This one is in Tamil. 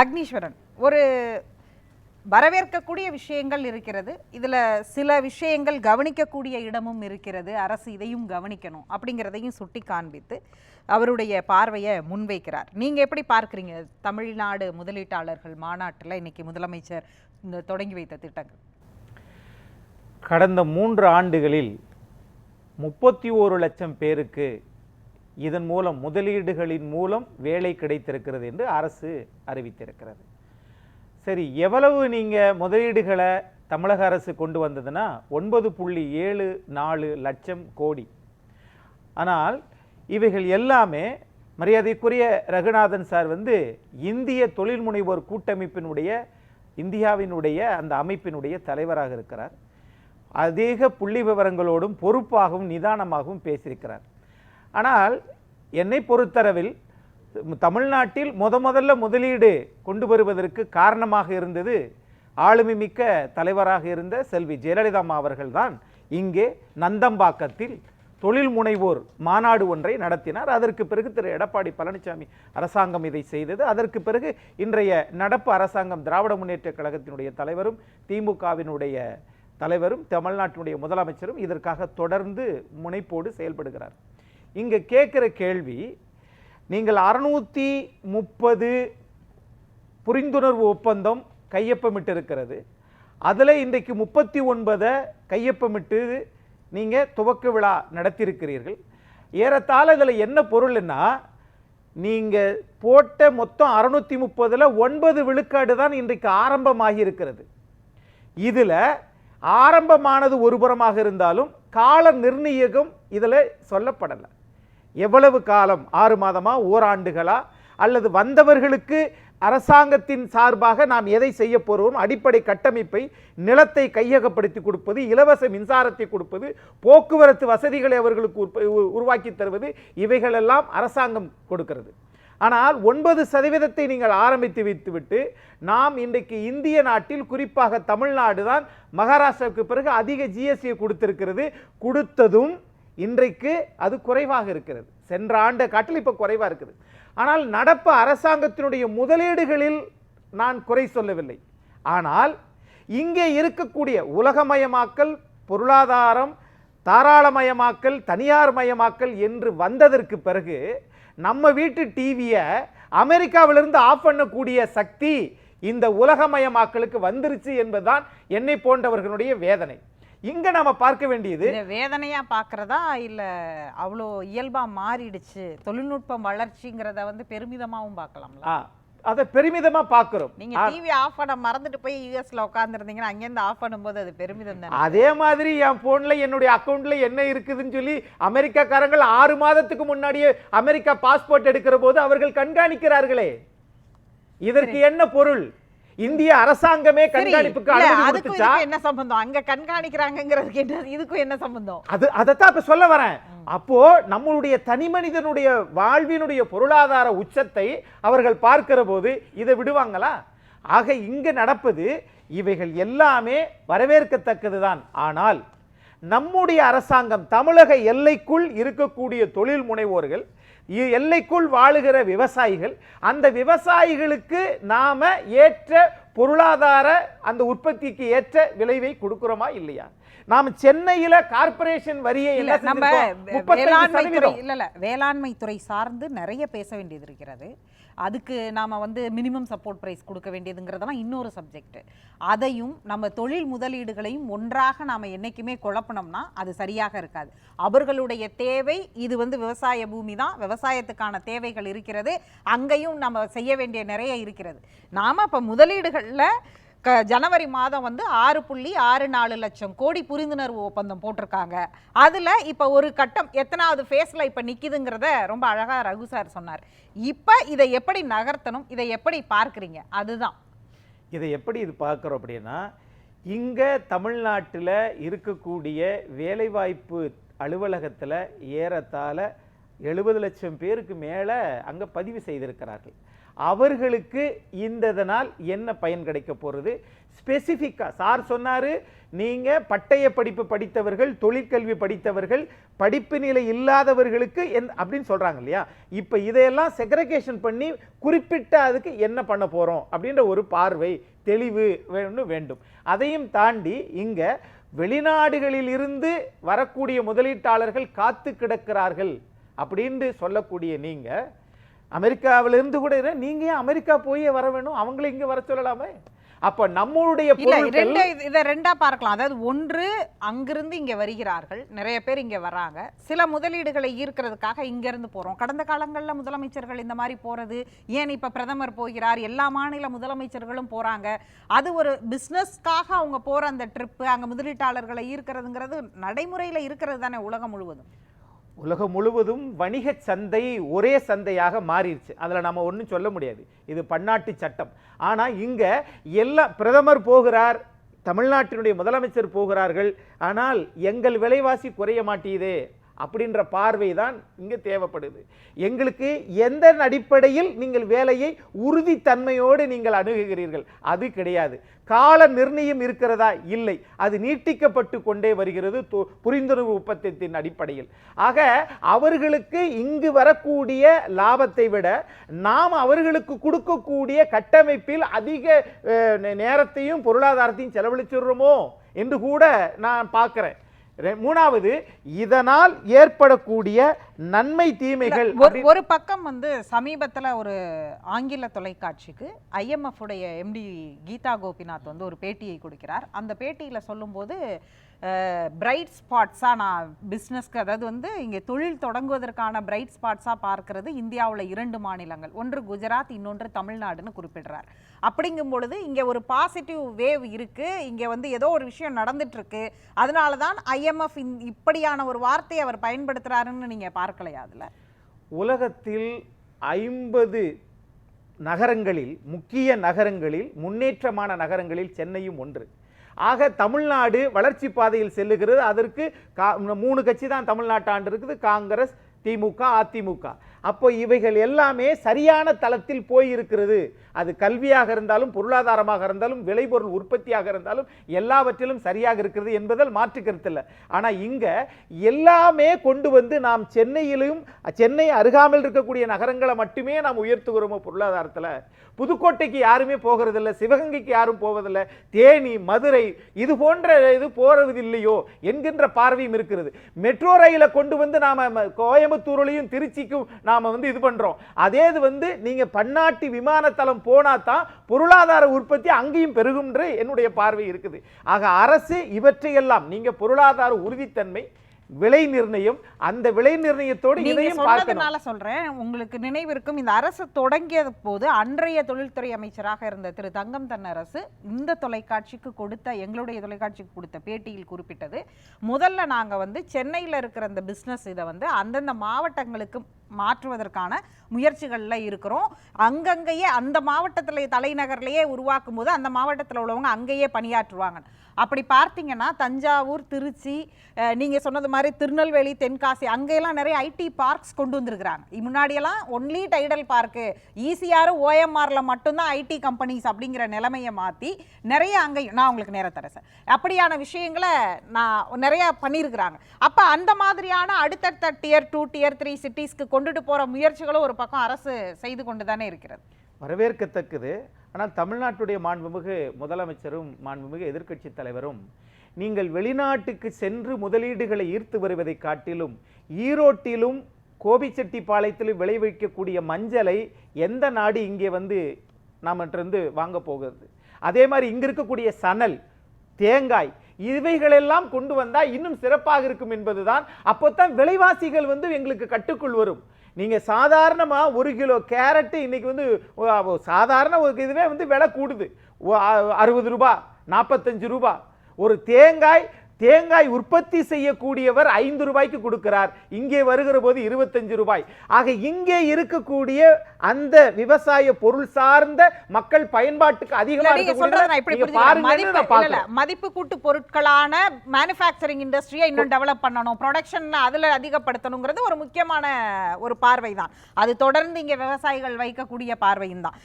அக்னீஸ்வரன். ஒரு வரவேற்கக்கூடிய விஷயங்கள் இருக்கிறது. இதில் சில விஷயங்கள் கவனிக்கக்கூடிய இடமும் இருக்கிறது. அரசு இதையும் கவனிக்கணும் அப்படிங்கிறதையும் சுட்டி காண்பித்து அவருடைய பார்வையை முன்வைக்கிறார். நீங்கள் எப்படி பார்க்குறீங்க? தமிழ்நாடு முதலீட்டாளர்கள் மாநாட்டில் இன்னைக்கு முதலமைச்சர் இந்த தொடங்கி வைத்த திட்டங்கள். கடந்த மூன்று ஆண்டுகளில் முப்பத்தி ஓரு லட்சம் பேருக்கு இதன் மூலம் முதலீடுகளின் மூலம் வேலை கிடைத்திருக்கிறது என்று அரசு அறிவித்திருக்கிறது. சரி எவ்வளவு நீங்கள் முதலீடுகளை தமிழக அரசு கொண்டு வந்ததுன்னா ஒன்பது புள்ளி ஏழு நாலு லட்சம் கோடி. ஆனால் இவைகள் எல்லாமே மரியாதைக்குரிய ரகுநாதன் சார் வந்து இந்திய தொழில் முனைவோர் கூட்டமைப்பினுடைய இந்தியாவினுடைய அந்த அமைப்பினுடைய தலைவராக இருக்கிறார். அதிக புள்ளி விவரங்களோடும் பொறுப்பாகவும் நிதானமாகவும் பேசியிருக்கிறார். ஆனால் என்னை பொறுத்தளவில் தமிழ்நாட்டில் முத முதல்ல முதலீடு கொண்டு வருவதற்கு காரணமாக இருந்தது ஆளுமை மிக்க தலைவராக இருந்த செல்வி ஜெயலலிதா அம்மா அவர்கள்தான். இங்கே நந்தம்பாக்கத்தில் தொழில் முனைவோர் மாநாடு ஒன்றை நடத்தினார். அதற்கு பிறகு திரு எடப்பாடி பழனிசாமி அரசாங்கம் இதை செய்தது. அதற்கு பிறகு இன்றைய நடப்பு அரசாங்கம் திராவிட முன்னேற்ற கழகத்தினுடைய தலைவரும் திமுகவினுடைய தலைவரும் தமிழ்நாட்டினுடைய முதலமைச்சரும் இதற்காக தொடர்ந்து முனைப்போடு செயல்படுகிறார். இங்கே கேட்குற கேள்வி நீங்கள் அறுநூற்றி முப்பது புரிந்துணர்வு ஒப்பந்தம் கையொப்பமிட்டிருக்கிறது. அதில் இன்றைக்கு முப்பத்தி ஒன்பதை கையொப்பமிட்டு நீங்கள் துவக்க விழா நடத்தியிருக்கிறீர்கள். ஏறத்தாழ இதில் என்ன பொருள்னா நீங்கள் போட்ட மொத்தம் அறுநூற்றி முப்பதில் ஒன்பது விழுக்காடு தான் இன்றைக்கு ஆரம்பமாகி இருக்கிறது இதில் ஆரம்பமானது ஒருபுறமாக இருந்தாலும் கால நிர்ணயகம் இதில் சொல்லப்படலை. எவ்வளவு காலம்? ஆறு மாதமா? ஓராண்டுகளா? அல்லது வந்தவர்களுக்கு அரசாங்கத்தின் சார்பாக நாம் எதை செய்ய போகிறோம் அடிப்படை கட்டமைப்பை நிலத்தை கையகப்படுத்தி கொடுப்பது இலவச மின்சாரத்தை கொடுப்பது போக்குவரத்து வசதிகளை அவர்களுக்கு உ- உருவாக்கி தருவது இவைகளெல்லாம் அரசாங்கம் கொடுக்கிறது. ஆனால் ஒன்பது சதவீதத்தை நீங்கள் ஆரம்பித்து வைத்துவிட்டு நாம் இன்றைக்கு இந்திய நாட்டில் குறிப்பாக தமிழ்நாடு தான் மகாராஷ்டிராவுக்கு பிறகு அதிக ஜிஎஸ்டியை கொடுத்திருக்கிறது. கொடுத்ததும் இன்றைக்கு அது குறைவாக இருக்கிறது. சென்ற ஆண்டு காட்டில் இப்போ குறைவாக இருக்குது. ஆனால் நடப்பு அரசாங்கத்தினுடைய முதலீடுகளில் நான் குறை சொல்லவில்லை. ஆனால் இங்கே இருக்கக்கூடிய உலகமயமாக்கல் பொருளாதாரம் தாராளமயமாக்கல் தனியார் மயமாக்கல் என்று வந்ததற்கு பிறகு நம்ம வீட்டு டிவியை அமெரிக்காவிலிருந்து ஆஃப் பண்ணக்கூடிய சக்தி இந்த உலகமயமாக்கலுக்கு வந்துருச்சு என்பதுதான் என்னை போன்றவர்களுடைய வேதனை. இங்க நாம பார்க்க வேண்டியது வேதனையா பார்க்கறதா இல்ல அவ்வளோ இயல்பா மாறிடுச்சு? தொழில்நுட்பம் வளர்ச்சிங்கிறத வந்து பெருமிதமாவும் பார்க்கலாம்ல. அதை பெருமிதமா பார்க்கிறோம். நீங்க டிவி ஆஃப் பண்ண மறந்துட்டு போய் யூஎஸ்ல உட்காந்துருந்தீங்கன்னா அங்கேருந்து ஆஃப் பண்ணும்போது அது பெருமிதம் தானே? அதே மாதிரி என் போன்ல என்னுடைய அக்கவுண்ட்ல என்ன இருக்குதுன்னு சொல்லி அமெரிக்காக்காரங்கள் ஆறு மாதத்துக்கு முன்னாடியே அமெரிக்கா பாஸ்போர்ட் எடுக்கிற போது அவர்கள் கண்காணிக்கிறார்களே. இதற்கு என்ன பொருள்? இந்திய அரசாங்கமே கண்காணிப்புக்கு அனுமதி கொடுத்துச்சா? என்ன சம்பந்தம்? அங்க கண்காணிக்கிறாங்கங்கிறதுக்கு என்ன இதுக்கும் என்ன சம்பந்தம்? அது அதைத்தான் இப்ப சொல்ல வரேன். அப்போ நம்மளுடைய தனி மனிதனுடைய வாழ்வினுடைய பொருளாதார உச்சத்தை அவர்கள் பார்க்கிற போது இதை விடுவாங்களா? ஆக இங்க நடப்பது இவைகள் எல்லாமே வரவேற்கத்தக்கதுதான். ஆனால் நம்முடைய அரசாங்கம் தமிழக எல்லைக்குள் இருக்கக்கூடிய தொழில் முனைவோர்கள் எல்லைக்குள் வாழுகிற விவசாயிகள் அந்த விவசாயிகளுக்கு நாம ஏற்ற பொருளாதார அந்த உற்பத்திக்கு ஏற்ற விளைவை கொடுக்கிறோமா இல்லையா நாம சென்னையில கார்ப்பரேஷன் வரியை நம்ம செஞ்சிருக்கோம்? 35 வேளாண்மை துறை. இல்ல இல்ல வேளாண்மை துறை சார்ந்து நிறைய பேச வேண்டியது இருக்கிறது அதுக்கு நாம் வந்து மினிமம் சப்போர்ட் ப்ரைஸ் கொடுக்க வேண்டியதுங்கிறதெல்லாம் இன்னொரு சப்ஜெக்ட் அதையும் நம்ம தொழில் முதலீடுகளையும் ஒன்றாக நாம் என்றைக்குமே குழப்பினோம்னா அது சரியாக இருக்காது. அவர்களுடைய தேவை இது வந்து விவசாய பூமி தான். விவசாயத்துக்கான தேவைகள் இருக்கிறது. அங்கேயும் நம்ம செய்ய வேண்டிய நிறைய இருக்கிறது. நாம் இப்போ முதலீடுகளில் க ஜனவரி மாதம் வந்து ஆறு புள்ளி ஆறு நாலு லட்சம் கோடி புரிந்துணர்வு ஒப்பந்தம் போட்டிருக்காங்க. அதில் இப்போ ஒரு கட்டம் எத்தனாவது ஃபேஸில் இப்போ நிற்கிதுங்கிறத ரொம்ப அழகாக ரகு சார் சொன்னார். இப்போ இதை எப்படி நகர்த்தணும்? இதை எப்படி பார்க்குறீங்க? அதுதான். இதை எப்படி இது பார்க்குறோம் அப்படின்னா இங்கே தமிழ்நாட்டில் இருக்கக்கூடிய வேலைவாய்ப்பு அலுவலகத்தில் ஏறத்தாழ எழுபது லட்சம் பேருக்கு மேலே அங்கே பதிவு செய்திருக்கிறார்கள். அவர்களுக்கு இந்த இதனால் என்ன பயன் கிடைக்க போகிறது ஸ்பெசிஃபிக்காக சார் சொன்னார் நீங்கள் பட்டய படிப்பு படித்தவர்கள் தொழிற்கல்வி படித்தவர்கள் படிப்பு நிலை இல்லாதவர்களுக்கு என் அப்படின்னு சொல்கிறாங்க இல்லையா? இப்போ இதையெல்லாம் செக்ரகேஷன் பண்ணி குறிப்பிட்ட அதுக்கு என்ன பண்ண போகிறோம் அப்படின்ற ஒரு பார்வை தெளிவு வேணும் வேண்டும். அதையும் தாண்டி இங்கே வெளிநாடுகளில் இருந்து வரக்கூடிய முதலீட்டாளர்கள் காத்து கிடக்கிறார்கள் அப்படின்னு சொல்லக்கூடிய நீங்கள் அமெரிக்காவிலிருந்து கூட நீங்க ஏன் அமெரிக்கா போய் வர வேணும்? அவங்கள இங்க வர சொல்லலாமே. அப்ப நம்மளுடைய இது- ரெண்டா பார்க்கலாம். அதாவது ஒன்று அங்கிருந்து இங்க வருகிறார்கள். நிறைய பேர் இங்க வராங்க. சில முதலீடுகளை ஈர்க்கிறதுக்காக இங்க இருந்து போறோம். கடந்த காலங்கள்ல முதலமைச்சர்கள் இந்த மாதிரி போறது ஏன் இப்ப பிரதமர் போகிறார்? எல்லா மாநில முதலமைச்சர்களும் போறாங்க. அது ஒரு பிசினஸ்க்காக அவங்க போற அந்த ட்ரிப்பு அங்க முதலீட்டாளர்களை ஈர்க்கிறதுங்கிறது நடைமுறையில இருக்கிறது தானே உலகம் முழுவதும். உலகம் முழுவதும் வணிக சந்தை ஒரே சந்தையாக மாறிடுச்சு. அதில் நம்ம ஒன்றும் சொல்ல முடியாது. இது பன்னாட்டு சட்டம். ஆனால் இங்கே எல்லா பிரதமர் போகிறார் தமிழ்நாட்டினுடைய முதலமைச்சர் போகிறார்கள் ஆனால் எங்கள் விலைவாசி குறைய மாட்டேதே அப்படின்ற பார்வை தான் இங்கே தேவைப்படுது. எங்களுக்கு எந்த அடிப்படையில் நீங்கள் வேலையை உறுதித்தன்மையோடு நீங்கள் அணுகுகிறீர்கள்? அது கிடையாது. கால நிர்ணயம் இருக்கிறதா? இல்லை. அது நீட்டிக்கப்பட்டு கொண்டே வருகிறது புரிந்துணர்வு ஒப்பந்தத்தின் அடிப்படையில். ஆக அவர்களுக்கு இங்கு வரக்கூடிய லாபத்தை விட நாம் அவர்களுக்கு கொடுக்கக்கூடிய கட்டமைப்பில் அதிக நேரத்தையும் பொருளாதாரத்தையும் செலவழிச்சிடுறோமோ? என்று கூட நான் பார்க்குறேன். மூணாவது இதனால் ஏற்படக்கூடிய நன்மை தீமைகள் ஒரு பக்கம் வந்து சமீபத்துல ஒரு ஆங்கில தொலைக்காட்சிக்கு ஐஎம்எஃப் உடைய எம்டி கீதா கோபிநாத் வந்து ஒரு பேட்டியை கொடுக்கிறார். அந்த பேட்டியில சொல்லும்போது பிரைட் ஸ்பாட்ஸாக நான் பிஸ்னஸ்க்கு அதாவது வந்து இங்கே தொழில் தொடங்குவதற்கான பிரைட் ஸ்பாட்ஸாக பார்க்கிறது இந்தியாவுல இரண்டு மாநிலங்கள். ஒன்று குஜராத் இன்னொன்று தமிழ்நாடுன்னு குறிப்பிடுறார். அப்படிங்கும் பொழுது இங்கே ஒரு பாசிட்டிவ் வேவ் இருக்கு. இங்கே வந்து ஏதோ ஒரு விஷயம் நடந்துட்டு இருக்கு. அதனால தான் ஐஎம்எஃப் இப்படியான ஒரு வார்த்தையை அவர் பயன்படுத்துறாருன்னு நீங்க பார்க்கலையா அதில்? உலகத்தில் ஐம்பது நகரங்களில் முக்கிய நகரங்களில் முன்னேற்றமான நகரங்களில் சென்னையும் ஒன்று. ஆக தமிழ்நாடு வளர்ச்சி பாதையில் செல்லுகிறது. அதற்கு கா- மூணு கட்சி தான் தமிழ்நாட்டாண்டு இருக்குது. காங்கிரஸ் திமுக அதிமுக. அப்போ இவைகள் எல்லாமே சரியான தளத்தில் போயிருக்கிறது. அது கல்வியாக இருந்தாலும் பொருளாதாரமாக இருந்தாலும் விளைபொருள் உற்பத்தியாக இருந்தாலும் எல்லாவற்றிலும் சரியாக இருக்கிறது என்பதில் மாற்று கருத்தில்லை ஆனால் இங்கே எல்லாமே கொண்டு வந்து நாம் சென்னையிலும் சென்னை அருகாமல் இருக்கக்கூடிய நகரங்களை மட்டுமே நாம் உயர்த்துகிறோமோ பொருளாதாரத்தில்? புதுக்கோட்டைக்கு யாருமே போகிறதில்ல சிவகங்கைக்கு யாரும் போவதில்லை தேனி மதுரை இது போன்ற இது போகிறது இல்லையோ என்கின்ற பார்வையும் இருக்கிறது. மெட்ரோ ரயிலை கொண்டு வந்து நாம் கோயம்புத்தூர்லையும் திருச்சிக்கும் நாம வந்து இது பண்றோம். அதே இது வந்து நீங்க பன்னாட்டு விமானத்தளம் போனா தான் பொருளாதார உற்பத்தி அங்கேயும் பெருகும்ன்ற என்னுடைய பார்வை இருக்குது. ஆக அரசு இவற்றையெல்லாம் நீங்க பொருளாதார உறுதித்தன்மை விலை நிர்ணயம் அந்த விலை நிர்ணயத்தோடு இதையும் சொன்னதுனால சொல்றேன். உங்களுக்கு நினைவிருக்கும் இந்த அரசு தொடங்கிய போது அன்றைய தொழில்துறை அமைச்சராக இருந்த திரு தங்கம் தென்னரசு இந்த தொலைக்காட்சிக்கு கொடுத்த எங்களுடைய தொலைக்காட்சிக்கு கொடுத்த பேட்டியில் குறிப்பிட்டது. முதல்ல நாங்க வந்து சென்னையில இருக்கிற இந்த பிசினஸ் இதை வந்து அந்தந்த மாவட்டங்களுக்கு மாற்றுவதற்கான முயற்சிகளில் இருக்கிறோம். அங்கங்கேயே அந்த மாவட்டத்தில் தலைநகர்லேயே உருவாக்கும் போது அந்த மாவட்டத்தில் உள்ளவங்க அங்கேயே பணியாற்றுவாங்க. அப்படி பார்த்தீங்கன்னா தஞ்சாவூர் திருச்சி நீங்கள் சொன்னது மாதிரி திருநெல்வேலி தென்காசி அங்கெல்லாம் நிறைய ஐடி பார்க்ஸ் கொண்டு வந்திருக்கிறாங்க. முன்னாடியெல்லாம் ஒன்லி டைடல் பார்க்கு ஈசிஆர் ஓஎம்ஆரில் மட்டும்தான் ஐடி கம்பெனிஸ் அப்படிங்கிற நிலைமையை மாற்றி நிறைய அங்கே நான் உங்களுக்கு நேரம் தரேன் சார். அப்படியான விஷயங்களை நான் நிறைய பண்ணியிருக்கிறாங்க. அப்போ அந்த மாதிரியான அடுத்தடுத்த டியர் டூ டியர் த்ரீ சிட்டிஸ்க்கு கொண்டுட்டு போகிற முயற்சிகளும் ஒரு பக்கம் அரசு செய்து கொண்டு தானே இருக்கிறது. வரவேற்கத்தக்கது. ஆனால் தமிழ்நாட்டுடைய மாண்புமிகு முதலமைச்சரும் மாண்புமிகு எதிர்க்கட்சி தலைவரும் நீங்கள் வெளிநாட்டுக்கு சென்று முதலீடுகளை ஈர்த்து வருவதை காட்டிலும் ஈரோட்டிலும் கோபிச்செட்டிப்பாளையத்திலும் விளைவிக்கக்கூடிய மஞ்சளை எந்த நாடு இங்கே வந்து நாமட்டிருந்து வாங்க போகிறது? அதே மாதிரி இங்கே இருக்கக்கூடிய சணல் தேங்காய் இவைகளெல்லாம் கொண்டு வந்தால் இன்னும் சிறப்பாக இருக்கும் என்பதுதான் அப்போத்தான் விலைவாசிகள் வந்து எங்களுக்கு கட்டுக்குள் வரும். நீங்கள் சாதாரணமாக ஒரு கிலோ கேரட்டு இன்றைக்கி வந்து சாதாரண ஒரு இதுவே வந்து விலை கூடுது. ஓ, அ- அறுபது ரூபா நாற்பத்தஞ்சு ரூபா. ஒரு தேங்காய் தேங்காய் உற்பத்தி செய்யக்கூடியவர் ஐந்து ரூபாய்க்கு கொடுக்கிறார். இங்கே வருகிற போது இருபத்தஞ்சு ரூபாய். ஆக இங்கே இருக்கக்கூடிய அந்த விவசாய பொருள் சார்ந்த மக்கள் பயன்பாட்டுக்கு இல்ல, அதிகமா நீங்க சொல்றதை நான் இப்படி இருக்கக்கூடியது நீங்க புரிஞ்சுக்கிறேன். பாருங்கன்னு மதிப்பு நான் இல்ல, இல்ல, பார்க்கிறேன். மதிப்பு கூட்டு பொருட்களான மேனுஃபேக்சரிங் இண்டஸ்ட்ரியை இன்னும் டெவலப் பண்ணணும். ப்ரொடக்ஷன் அதுல அதிகப்படுத்தணுங்கிறது ஒரு முக்கியமான ஒரு பார்வை தான் அது தொடர்ந்து இங்க விவசாயிகள் வைக்கக்கூடிய பார்வையும் தான்